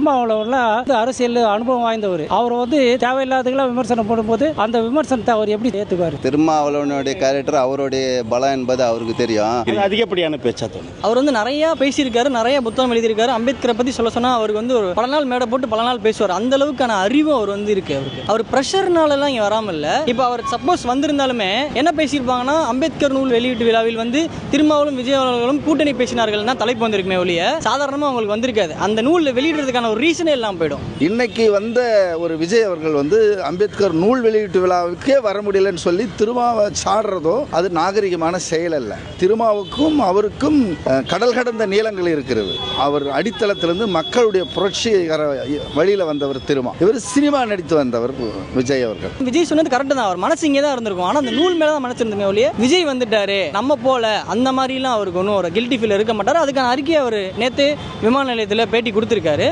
திருமாவளவன்லாம் வந்து அரசியல் அனுபவம் வாய்ந்தவர். அவர் வந்து தேவையில்லாததெல்லாம் விமர்சனம் போடும்போது அந்த விமர்சனத்தை அவர் எப்படி ஏற்றுக்குவார் திருமாவளவனுடைய கேரக்டர் அவருடைய பலம் என்பது அவருக்கு தெரியும். இது அதிகப்படியான பேச்சா அவர் வந்து நிறைய பேசியிருக்காரு நிறைய புத்தகம் எழுதியிருக்காரு. அம்பேத்கரை பத்தி சொல்ல சொன்னா அவருக்கு வந்து ஒரு பல நாள் மேடை போட்டு பல நாள் பேசுவார். அந்த அளவுக்கான அறிவும் அவர் வந்து இருக்கு அவருக்கு. அவர் ப்ரெஷர்னால எல்லாம் இங்க வராம இல்ல இப்போ அவர் சப்போஸ் வந்திருந்தாலுமே என்ன பேசியிருப்பாங்கன்னா அம்பேத்கர் நூல் வெளியீட்டு விழாவில் வந்து திருமாவளவன் விஜய் அவர்களும் கூட்டணி பேசினார்கள்னா தலைப்பு வந்திருக்குமே ஒழிய சாதாரணமா அவங்களுக்கு வந்திருக்காது. அந்த நூல் வெளியிடுறதுக்கான ஒரு ரீசனே இல்லாம போயிடும். இன்னைக்கு வந்த ஒரு விஜய் அவர்கள் வந்து அம்பேத்கர் நூல் வெளியீட்டு விழாவுக்கே வர முடியலன்னு சொல்லி திருமாவை சாடுறதோ அது நாகரிகமான செயல் அல்ல. திருமாவுக்கும் அவருக்கும் கடல் கடந்த நீளங்கள் இருக்கிறது. அவர் அடித்தளத்திலிருந்து மக்களுடைய புரட்சிகர வழியில வந்தவர் திருமா. இவர் சினிமா நடித்து வந்தவர் விஜய் அவர்கள். விஜய் சொன்னது கரெக்ட் தான். அவர் மனசு இங்கே தான் இருந்திருக்கும். ஆனா அந்த நூல் மேல தான் மனசு இருந்துமே ஒழிய விஜய் வந்துட்டாரு நம்ம போல அந்த மாதிரிலாம் அவருக்கு ஒன்றும் ஒரு கில்ட்டி ஃபீல் இருக்க மாட்டாரு. அதுக்கான அறிக்கையை அவர் நேத்து விமான நிலையத்தில் பேட்டி கொடுத்துருக்காரு.